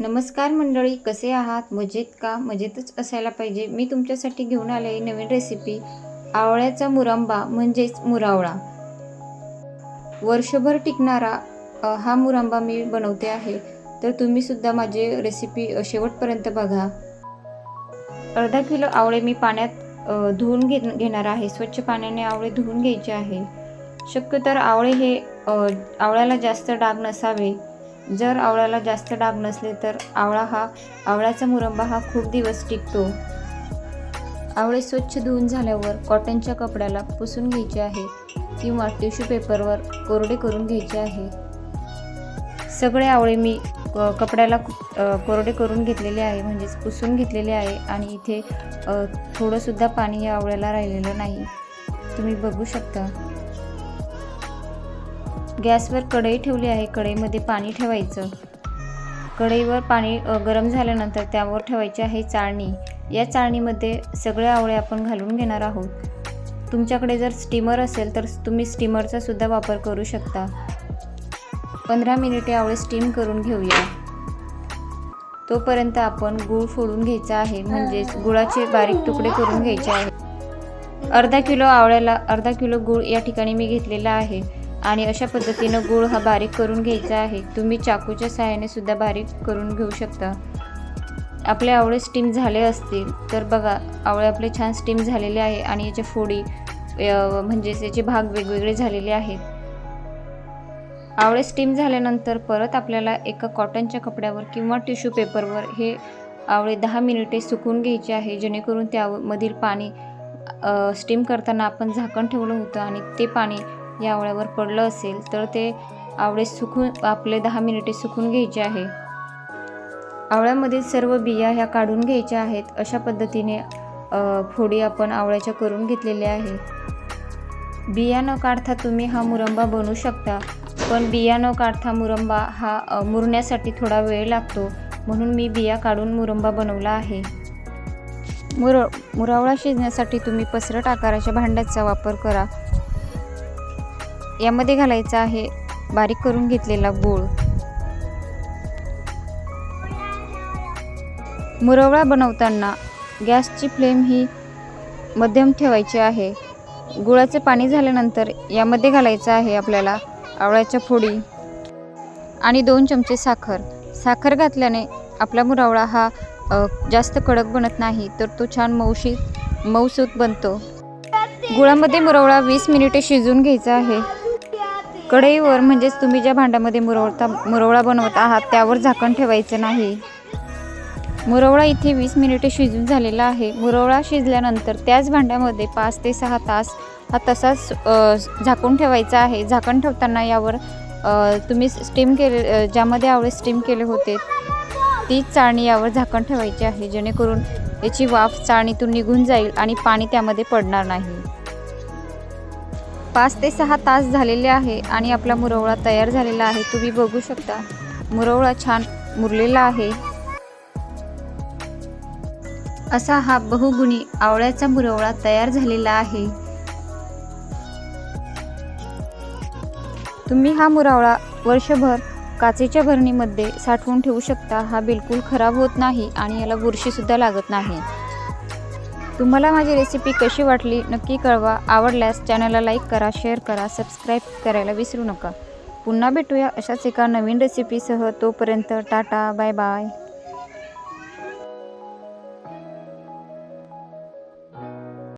नमस्कार मंडळी कसे आहात? मजेत का? मजेतच असायला पाहिजे. मी तुमच्यासाठी घेऊन आले नवीन रेसिपी आवळ्याचा मुरंबा म्हणजेच मुरावळा. वर्षभर टिकणारा हा मुरंबा मी बनवते आहे. तर तुम्ही सुद्धा माझी रेसिपी शेवटपर्यंत बघा. अर्धा किलो आवळे मी पाण्यात धुवून घे घेणार आहे. स्वच्छ पाण्याने आवळे धुवून घ्यायचे आहे. शक्यतर आवळे हे आवळ्याला जास्त डाग नसावे. जर आवळ्याला जास्त डाग नसले तर आवळा हा आवळ्याचा मुरंबा हा खूप दिवस टिकतो. आवळे स्वच्छ धुवून झाल्यावर कॉटनच्या कपड्याला पुसून घ्यायचे आहे किंवा टिश्यू पेपरवर कोरडे करून घ्यायचे आहे. सगळे आवळे मी कपड्याला कोरडे करून घेतलेले आहे म्हणजेच पुसून घेतलेले आहे आणि इथे थोडंसुद्धा पाणी या आवळ्याला राहिलेलं नाही. तुम्ही बघू शकता. गॅसवर कढई ठेवली आहे. कढईमध्ये पाणी ठेवायचं. कढईवर पाणी गरम झाल्यानंतर त्यावर ठेवायची आहे चाळणी. या चाळणीमध्ये सगळे आवळे आपण घालून घेणार आहोत. तुमच्याकडे जर स्टीमर असेल तर तुम्ही स्टीमरचा सुद्धा वापर करू शकता. पंधरा मिनिटे आवळे स्टीम करून घेऊया. तोपर्यंत आपण गूळ फोडून घ्यायचा आहे. म्हणजेच गुळाचे बारीक तुकडे करून घ्यायचे आहे. अर्धा किलो आवळ्याला अर्धा किलो गूळ या ठिकाणी मी घेतलेला आहे. आणि अशा पद्धतीनं गूळ हा बारीक करून घ्यायचा आहे. तुम्ही चाकूच्या सहाय्याने सुद्धा बारीक करून घेऊ शकता. आपले आवळे स्टीम झाले असतील तर बघा आवळे आपले छान स्टीम झालेले आहे आणि याच्या फोडी म्हणजेच याचे भाग वेगवेगळे झालेले आहेत. आवळे स्टीम झाल्यानंतर परत आपल्याला एका कॉटनच्या कपड्यावर किंवा टिश्यू पेपरवर हे आवळे दहा मिनिटे सुकून घ्यायचे आहे जेणेकरून त्यामधील पाणी स्टीम करताना आपण झाकण ठेवलं होतं आणि ते पाणी या आवळ्यावर पडलं असेल तर ते आवळे सुकून आपले दहा मिनिटे सुकून घ्यायचे आहे. आवळ्यामधील सर्व बिया ह्या काढून घ्यायच्या आहेत. अशा पद्धतीने फोडी आपण आवळ्याच्या करून घेतलेल्या आहे बिया न काढता तुम्ही हा मुरंबा बनवू शकता पण बिया न काढता मुरंबा हा मुरण्यासाठी थोडा वेळ लागतो. म्हणून मी बिया काढून मुरंबा बनवला आहे. मुर मुरावळा शिजण्यासाठी तुम्ही पसरट आकाराच्या भांड्याचा वापर करा. यामध्ये घालायचा आहे बारीक करून घेतलेला गूळ. मुरवळा बनवताना गॅसची फ्लेम ही मध्यम ठेवायची आहे. गुळाचे पाणी झाल्यानंतर यामध्ये घालायचं आहे आपल्याला आवळ्याच्या फोडी आणि दोन चमचे साखर. साखर घातल्याने आपला मुरावळा हा जास्त कडक बनत नाही तर तो छान मऊशी मऊसूत बनतो. गुळामध्ये मुरवळा वीस मिनिटे शिजवून घ्यायचा आहे. कढईवर म्हणजेच तुम्ही ज्या भांड्यामध्ये मुरवता मुरवळा बनवत आहात त्यावर झाकण ठेवायचं नाही. मुरवळा इथे वीस मिनिटे शिजून झालेला आहे. मुरवळा शिजल्यानंतर त्याच भांड्यामध्ये पाच ते सहा तास हा तसाच झाकून ठेवायचा आहे. झाकण ठेवताना यावर तुम्ही स्टीम केले ज्यामध्ये आवळे स्टीम केले होते तीच चाळणी यावर झाकण ठेवायची आहे जेणेकरून याची वाफ चाळणीतून निघून जाईल आणि पाणी त्यामध्ये पडणार नाही. पाच ते सहा तास झालेले आहे आणि आपला मुरवळा तयार झालेला आहे. तुम्ही बघू शकता. मुरवळा छान मुरलेला आहे. असा हा बहुगुणी आवळ्याचा मुरवळा तयार झालेला आहे. तुम्ही हा मुरवळा वर्षभर काचेच्या भरणीमध्ये साठवून ठेवू शकता. हा बिलकुल खराब होत नाही आणि याला बुरशीसुद्धा लागत नाही. तुम्हाला माझी रेसिपी कशी वाटली नक्की कळवा. आवडल्यास चॅनलला लाईक करा शेअर करा सबस्क्राईब करायला विसरू नका. पुन्हा भेटूया अशाच एका नवीन रेसिपीसह तोपर्यंत टाटा बाय बाय